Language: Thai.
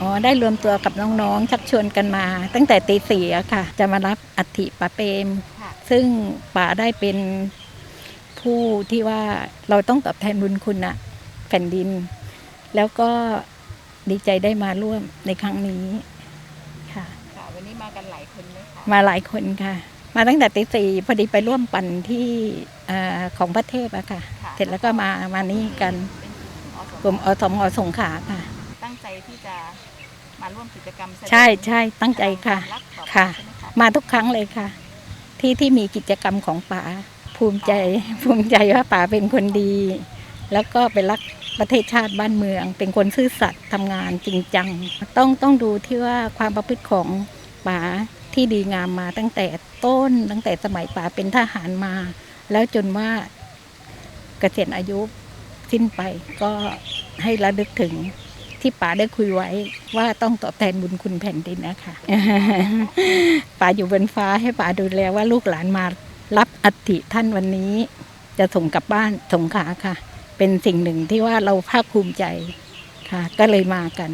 อ๋อได้รวมตัวกับน้องๆ ชักชวนกันมา ตั้งแต่ตีสี่อะค่ะ จะมารับอัฐิป๋าเปรมค่ะซึ่งป๋าได้เป็นผู้ที่ว่าเราต้องตอบแทนบุญคุณอะแผ่นดิน แล้วก็ดีใจได้มาร่วมในครั้งนี้ค่ะ ค่ะ วันนี้มากันหลายคนไหมคะมาหลายคนค่ะ มาตั้งแต่ตีสี่พอดีไปร่วมปั่นที่เออของพระเทพอะค่ะ ค่ะเสร็จแล้วก็มามานี่กันเป็นกกลุ่ลุ่มมอสมอสงขลาค่ะตั้งใจที่จะ มาร่วมกิจกรรมแสดงใช่ใช่ตั้งใจค่ะวามรักต่อค่ะ ใช่ไหมคะมาทุกครั้งเลยค่ะ ที่ที่มีกิจกรรมของป๋าภูมิใจ ภูมิใจว่าป๋าเป็นคนดี แล้วก็เป็นรักประเทศชาติบ้านเมือง เป็นคนซื่อสัตย์ทำงานจริงจัง ต้องต้องดูที่ว่าความประพฤติของป๋าที่ดีงามมาตั้งแต่ต้นตั้งแต่สมัยป๋าเป็นทหารมา แล้วจนว่าเกษียณอายุสิ้นไปก็ให้ระลึกถึง ที่ป๋าได้คุยไว้ว่าต้องตอบแทนบุญคุณแผ่นดินนะคะป๋าอยู่บนฟ้าให้ป๋าดูแลว่าลูกหลานมารับอัฐิท่านวันนี้ จะส่งกลับบ้านสงขาค่ะ เป็นสิ่งหนึ่งที่ว่าเราภาคภูมิใจค่ะ ก็เลยมากัน